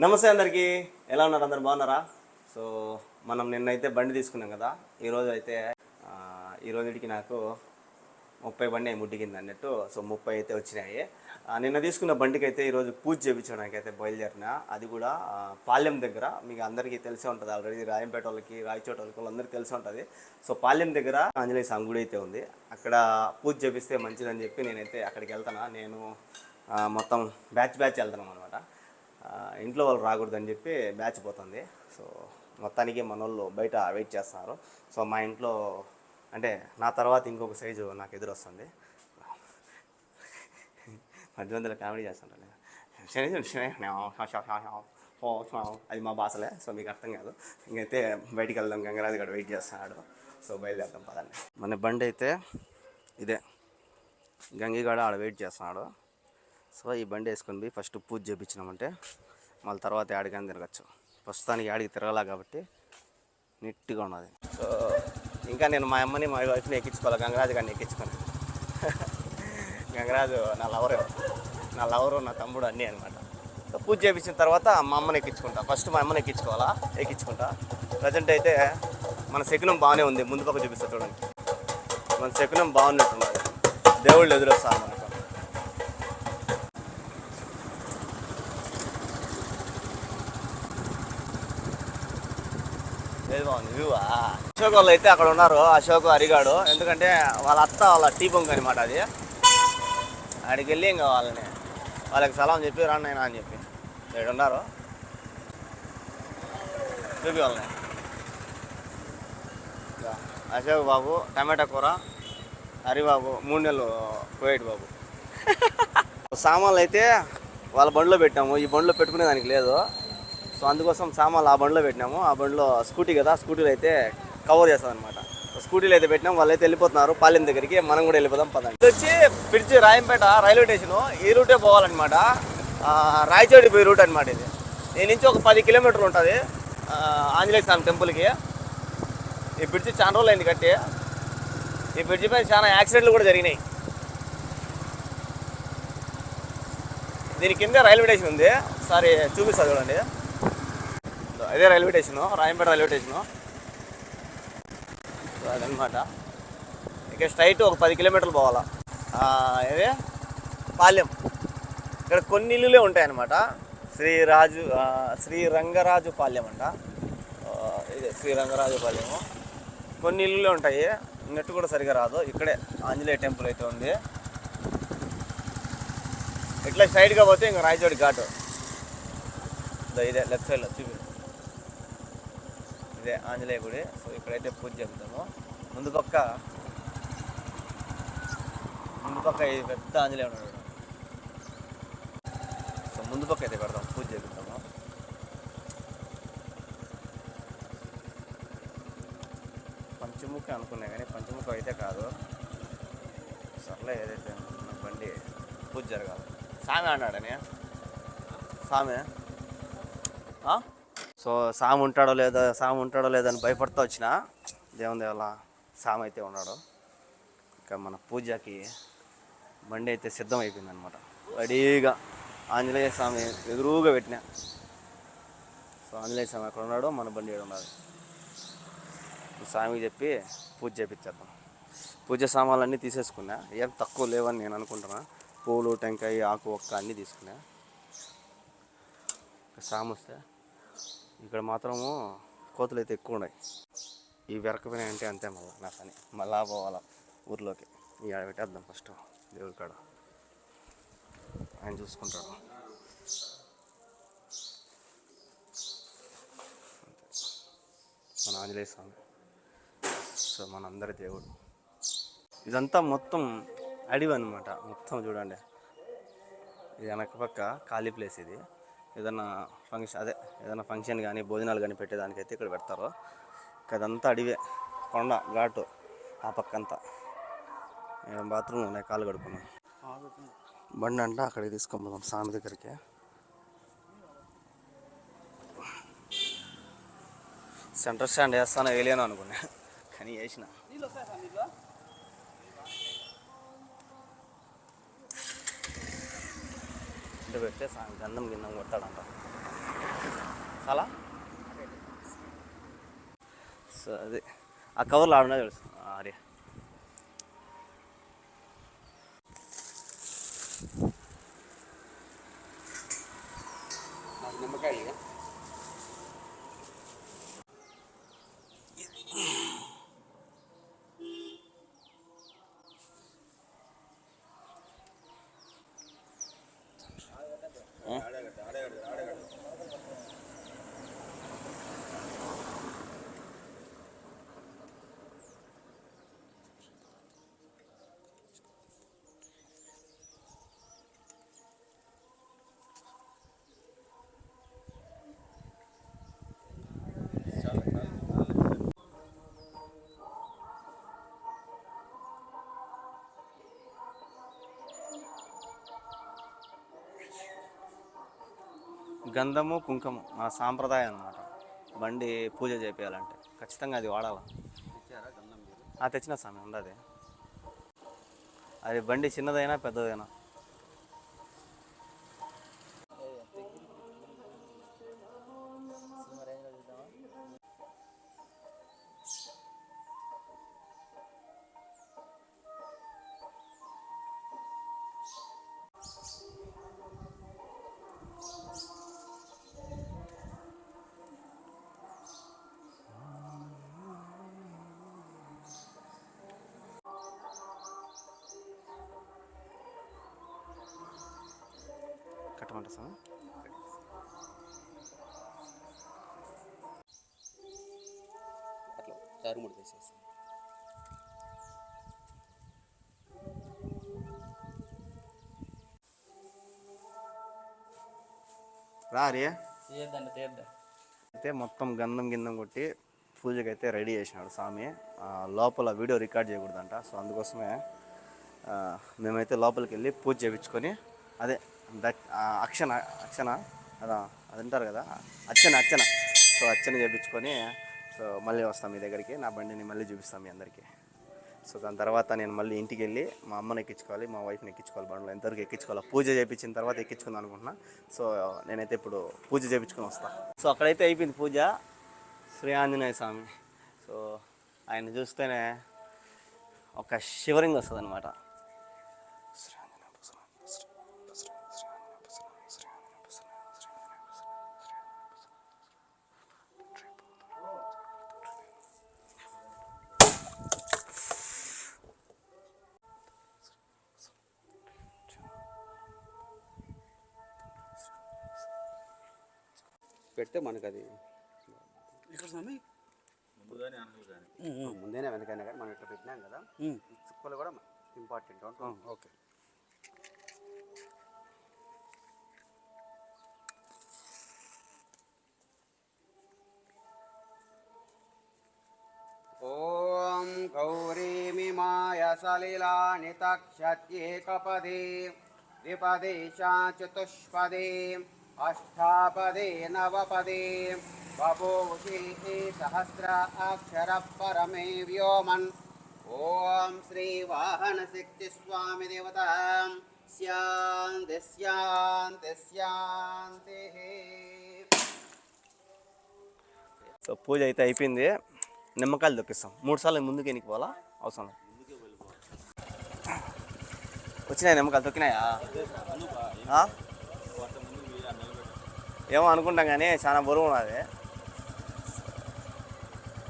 నమస్తే అందరికీ. ఎలా ఉన్నారు? అందరు బాగున్నారా? సో మనం నిన్నైతే బండి తీసుకున్నాం కదా. ఈరోజు అయితే ఈరోజుకి ఈ నాకు ముప్పై బండి అయి ముట్టికింది అన్నట్టు. సో ముప్పై అయితే వచ్చినాయి. నిన్న తీసుకున్న బండికి అయితే ఈరోజు పూజ చేయించడానికి అయితే బయలుదేరిన. అది కూడా పాలెం దగ్గర. మీకు అందరికీ తెలిసే ఉంటుంది ఆల్రెడీ రాయంపేట వాళ్ళకి రాయచోట వాళ్ళకి వాళ్ళందరికీ తెలిసే ఉంటుంది. సో పాలెం దగ్గర ఆంజనేయ స్వామి గుడి అయితే ఉంది. అక్కడ పూజ చేపిస్తే మంచిదని చెప్పి నేనైతే అక్కడికి వెళ్తాను నేను మొత్తం బ్యాచ్ బ్యాచ్ వెళ్తాను అనమాట ఇంట్లో వాళ్ళు రాకూడదని చెప్పి బ్యాచ్ పోతుంది సో మొత్తానికి మన వాళ్ళు బయట వెయిట్ చేస్తున్నారు సో మా ఇంట్లో అంటే నా తర్వాత ఇంకొక సైజు నాకు ఎదురు వస్తుంది మధ్య మధ్యలో కామెడీ చేస్తుంటాను అది మా భాషలే సో మీకు అర్థం కాదు ఇంకైతే బయటికి వెళ్దాం గంగరాజు గడ వెయిట్ చేస్తున్నాడు సో బయలుదేరుతాం పదండి మన బండి అయితే ఇదే గంగిగాడ ఆడ వెయిట్ చేస్తున్నాడు సో ఈ బండి వేసుకొని ఫస్ట్ పూజ చేయించినామంటే మళ్ళీ తర్వాత యాడికైనా తిరగచ్చు. ప్రస్తుతానికి యాడికి తిరగలా కాబట్టి నీట్గా ఉన్నది. సో ఇంకా నేను మా అమ్మని మా వైఫ్ని ఎక్కించుకోవాలి. గంగరాజు గారిని ఎక్కించుకొని. గంగరాజు నా లవరు. నా లవరు నా తమ్ముడు అన్నీ అనమాట సో పూజ చేయించిన తర్వాత మా అమ్మని ఎక్కించుకుంటా. ఫస్ట్ మా అమ్మని ఎక్కించుకోవాలా? ఎక్కించుకుంటా. ప్రజెంట్ అయితే మన శకునం బాగానే ఉంది. ముందు పక్క చూపిస్తా చూడండి. మన శకునం బాగున్నట్టున్నది. దేవుళ్ళు ఎదురొస్తారు మనకి లేదు బాగుంది వ్యూవా అశోక్ వాళ్ళు అయితే అక్కడ ఉన్నారు. అశోక్ హరిగాడు ఎందుకంటే వాళ్ళ అత్త వాళ్ళ టీ బొంక్ అనమాట అది. ఆడికి వెళ్ళి ఇంకా వాళ్ళని వాళ్ళకి సలాం చెప్పి రాను నేను అని చెప్పి. ఇక్కడ ఉన్నారు. చూపి వాళ్ళని. అశోక్ బాబు టమాటా కూర హరిబాబు మూడు నెలలు కోయేటి బాబు. సామాన్లు అయితే వాళ్ళ బండిలో పెట్టాము. ఈ బండిలో పెట్టుకునే దానికి లేదు. సో అందుకోసం సామాన్లు ఆ బండిలో పెట్టినాము. ఆ బండిలో స్కూటీ కదా స్కూటీలో అయితే కవర్ చేస్తుంది అనమాట స్కూటీలో అయితే పెట్టినాం. వాళ్ళు అయితే వెళ్ళిపోతున్నారు. పాలెం దగ్గరికి మనం కూడా వెళ్ళిపోదాం పదండి. ఇది వచ్చి పిడిచి రాయంపేట రైల్వే స్టేషన్. ఈ రూటే పోవాలన్నమాట. రాయచోటి పోయి రూట్ అనమాట ఇది. నేను నుంచి ఒక పది కిలోమీటర్లు ఉంటుంది ఆంజనేయ స్వామి టెంపుల్కి. ఈ బ్రిడ్జ్ చాలా రోజులు అయింది కట్టి. ఈ బ్రిడ్జి పైన చాలా యాక్సిడెంట్లు కూడా జరిగినాయి. దీని కింద రైల్వే స్టేషన్ ఉంది. సారీ చూపిస్తా చూడండి. అదే railway station Rayampeta railway station. అదనమాట ఇక స్ట్రైట్ ఒక పది కిలోమీటర్లు పోవాలా. అదే పాలెం. ఇక్కడ కొన్ని ఇల్లులే ఉంటాయన్నమాట. శ్రీ రాజు శ్రీ రంగరాజు పాలెం అంట. ఇదే శ్రీ రంగరాజు పాలెము. కొన్ని ఇల్లులే ఉంటాయి. నెట్ కూడా సరిగా రాదు. ఇక్కడే ఆంజనేయ టెంపుల్ అయితే ఉంది. ఇట్లా స్ట్రైట్గా పోతే ఇంకా రాయచోడి ఘాటు. ఇదే లెఫ్ట్ సైడ్లో చూపి ఇదే ఆంజనేయ గుడి. సో ఇక్కడైతే పూజ చేద్దాము ముందు పక్క ముందు పక్క ఇది పెద్ద ఆంజనేయ ఉన్నాడు. సో ముందు పక్క అయితే పెడదాం పూజ చేద్దాము పంచముఖ అనుకున్నా కానీ పంచముఖ అయితే కాదు. సర్లే ఏదైతే బండి పూజ జరగాలి. సామె అన్నాడని సామె? ఆ? సో సామ్ ఉంటాడో లేదో సామ్ ఉంటాడో లేదో అని భయపడుతూ వచ్చిన దేవుని దేవల సామ్ అయితే ఉన్నాడు. ఇంకా మన పూజకి బండి అయితే సిద్ధం అయిపోయింది అనమాట రెడీగా ఆంజనేయ స్వామి ఎదురుగా పెట్టిన. సో ఆంజనేయ స్వామి అక్కడ ఉన్నాడు మన బండి ఈడ ఉన్నాడు స్వామికి చెప్పి పూజ చేపించేద్దాం. పూజ సామాన్లు అన్నీ తీసేసుకున్నా. ఏం తక్కువ లేవని నేను అనుకుంటున్నా. పూలు టెంకాయ ఆకు ఒక్క అన్నీ తీసుకున్నా. ఇక సాము వస్తే ఇక్కడ మాత్రము కోతులు అయితే ఎక్కువ ఉన్నాయి ఈ వెరకపోయినా అంటే అంతే మళ్ళీ నా పని. మళ్ళా పోవాలా ఊర్లోకి. ఈ ఆడ పెట్టేద్దాం ఫస్ట్ దేవుడి కాడ. ఆయన చూసుకుంటాడు. మన ఆంజనేయ స్వామి. సో మనందరి దేవుడు. ఇదంతా మొత్తం అడవి అనమాట మొత్తం చూడండి. ఇది వెనక పక్క ఖాళీ ప్లేస్ ఇది. ఏదైనా ఫంక్షన్ అదే ఏదైనా ఫంక్షన్ కానీ భోజనాలు కానీ పెట్టేదానికైతే ఇక్కడ పెడతారు. ఇంకా అదంతా అడివే కొండ ఘాటు ఆ పక్క అంతా నేను బాత్రూమ్ ఉన్నాయి కాలు కడుక్కున్నాను బండి అంటే అక్కడికి తీసుకొని పోదాం స్వామి దగ్గరికి. సెంటర్ స్టాండ్ వేస్తాను వేయలేను అనుకున్నా. కానీ వేసిన. ఇంటి పెడితే గంధం గిందం కొడతాడంట. చాలా? సో అది. ఆ కవర్లో ఆడున్నా తెలుసు అరే నిమ్మకాయలు గంధము కుంకుమ మన సాంప్రదాయం అన్నమాట. బండి పూజ చేయాలంటే ఖచ్చితంగా అది వాడాలి. ఆ తెచ్చిన స్వామి ఉండదు అది బండి చిన్నదైనా పెద్దదైనా. కట్టమంట స్వామి అట్లా తీయద్దండి తీయద్దా. అయితే మొత్తం గంధం గింధం కొట్టి పూజకి అయితే రెడీ చేసినాడు స్వామి. ఆ, లోపల వీడియో రికార్డ్ చేయకూడదంట. సో అందుకోసమే ఆ, మేమైతే లోపలికి వెళ్ళి పూజ చేయించుకొని అదే దట్ అక్షణ అక్షణ అదా అది అంటారు కదా? అచ్చన అచ్చన. సో అచ్చన చేయించుకొని సో మళ్ళీ వస్తాం మీ దగ్గరికి. నా బండిని మళ్ళీ చూపిస్తాం మీ అందరికీ. సో దాని తర్వాత నేను మళ్ళీ ఇంటికి వెళ్ళి మా అమ్మని ఎక్కించుకోవాలి మా వైఫ్ని ఎక్కించుకోవాలి బండ్లో ఎంతవరకు ఎక్కించుకోవాలి. పూజ చేయించిన తర్వాత ఎక్కించుకుందాం అనుకుంటున్నా. సో నేనైతే ఇప్పుడు పూజ చేయించుకొని వస్తాను సో అక్కడైతే అయిపోయింది పూజ. శ్రీ ఆంజనేయ స్వామి. సో ఆయన చూస్తేనే ఒక షివరింగ్ వస్తుంది అనమాట పెడితే మనకు అది ఇక్కడ ముందేనే వెనకైనా కానీ మనం ఇట్లా పెట్టినాం కదా. చుక్కలు కూడా ఇంపార్టెంట్ ఓకే. ఓం గౌరీమిమాయ సలిలాని తక్షత్యేకపదే ద్విపదే చతుష్పదే. अष्टापदे नवपदे बभूषि सहस्र अक्षरः परमे व्योमन् ॐ श्रीवाहनशक्तिस्वामि देवतां स्यान्ति स्यान्ति स्यान्तिः సో పూజ అయితే అయిపోయింది నిమ్మకాయలు దొక్కిస్తాం మూడు సార్లు ముందుకు ఎనికి పోవాలా అవసరం లేదు. వచ్చినాయి నిమ్మకాయలు తొక్కినాయా ఆ? ఏమో అనుకుంటాం కానీ చాలా బరువు ఉన్నది.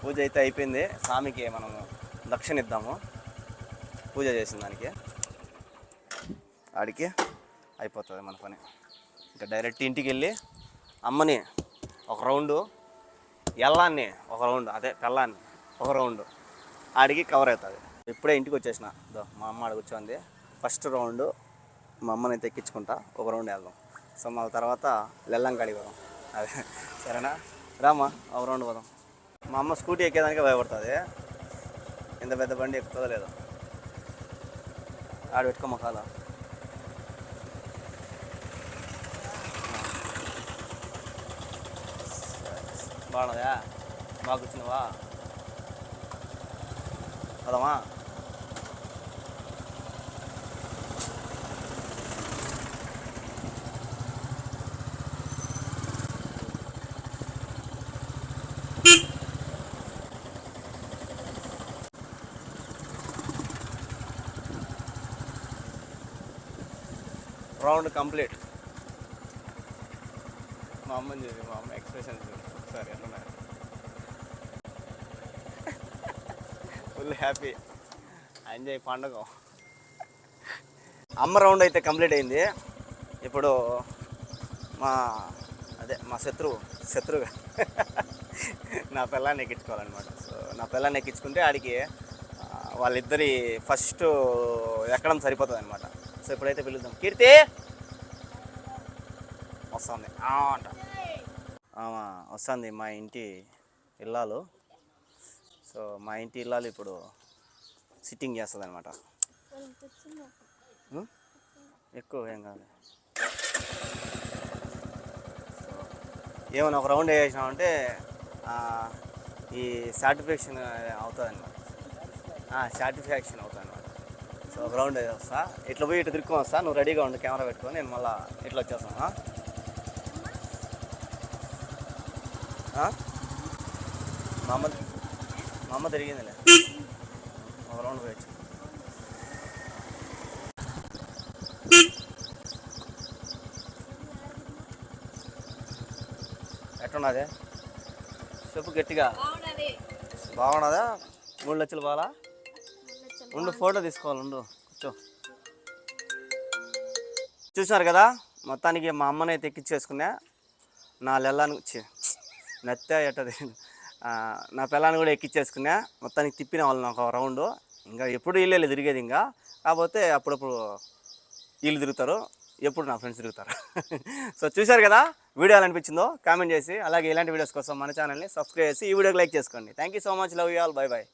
పూజ అయితే అయిపోయింది. స్వామికి మనము దక్షిణ ఇద్దాము. పూజ చేసిన దానికి. ఆడికి అయిపోతుంది మన పని. ఇంకా డైరెక్ట్ ఇంటికి వెళ్ళి అమ్మని ఒక రౌండు ఎల్లాన్ని ఒక రౌండ్ అదే పెళ్ళాన్ని ఒక రౌండ్ ఆడికి కవర్ అవుతుంది. ఇప్పుడే ఇంటికి వచ్చేసిన. మా అమ్మ ఆడ కూర్చోంది. ఫస్ట్ రౌండ్ మా అమ్మని అయితే ఎక్కించుకుంటా. ఒక రౌండ్ వెళ్దాం. సో మళ్ళీ తర్వాత లెల్లంకాడికి పోదాం అదే సరేనా రామా ఒక రౌండ్ పోదాం మా అమ్మ స్కూటీ ఎక్కేదానికి భయపడుతుంది ఇంత పెద్ద బండి ఎక్కుతుందో లేదో ఆడ పెట్టుకో మొఖాల బాగున్నదా బాగా కూర్చున్నావా పదమా రౌండ్ కంప్లీట్. మా అమ్మని చూసి మా అమ్మ ఎక్స్ప్రెషన్ చూసి ఒకసారి ఎట్లా ఫుల్ హ్యాపీ ఎంజాయ్ పండుగ. అమ్మ రౌండ్ అయితే కంప్లీట్ అయింది. ఇప్పుడు మా అదే మా శత్రువు శత్రువుగా నా పిల్లాన్ని ఎక్కించుకోవాలన్నమాట. సో నా పిల్లాన్ని ఎక్కించుకుంటే ఆడికి వాళ్ళిద్దరి ఫస్ట్ ఎక్కడం సరిపోతుంది అనమాట సో ఇప్పుడైతే పిలుద్దాం. కీర్తి! వస్తుంది. అంట. వస్తుంది మా ఇంటి ఇల్లాలు. సో మా ఇంటి ఇల్లాలు ఇప్పుడు సిట్టింగ్ చేస్తుంది అనమాట ఎక్కువ ఏం కాదు. ఏమైనా ఒక రౌండ్ వేసినామంటే ఈ సాటిస్ఫాక్షన్ అవుతుంది అనమాట సాటిస్ఫాక్షన్ అవుతుంది అనమాట సో ఒక రౌండ్ వస్తా. ఇట్లా పోయి ఇటు తిరుక్కొని వస్తా. నువ్వు రెడీగా ఉండు కెమెరా పెట్టుకొని నేను మళ్ళీ ఇట్లా వచ్చేస్తాను? మా అమ్మ మా అమ్మ తిరిగిందిలే. ఒక రౌండ్ పోయచ్చు ఎట్టున్నది చెప్పు గట్టిగా. బాగున్నది. బాగున్నదా? మూడు లక్షలు బాలా రెండు ఫోటో తీసుకోవాలి ఉండు కూర్చో. చూసినారు కదా మొత్తానికి మా అమ్మని అయితే ఎక్కించేసుకున్నా నా లెల్లాను నత్తే ఎట్టది. నా పిల్లాన్ని కూడా ఎక్కించేసుకున్నా మొత్తానికి తిప్పిన వాళ్ళని ఒక రౌండ్. ఇంకా ఎప్పుడు వీళ్ళే తిరిగేది ఇంకా. కాకపోతే అప్పుడప్పుడు వీళ్ళు తిరుగుతారు. ఎప్పుడు నా ఫ్రెండ్స్ తిరుగుతారు. సో చూశారు కదా వీడియో ఎలా అనిపించిందో కామెంట్ చేసి అలాగే ఇలాంటి వీడియోస్ కోసం మన ఛానల్ని సబ్స్క్రైబ్ చేసి ఈ వీడియోకి లైక్ చేసుకోండి. Thank you so much love you all bye bye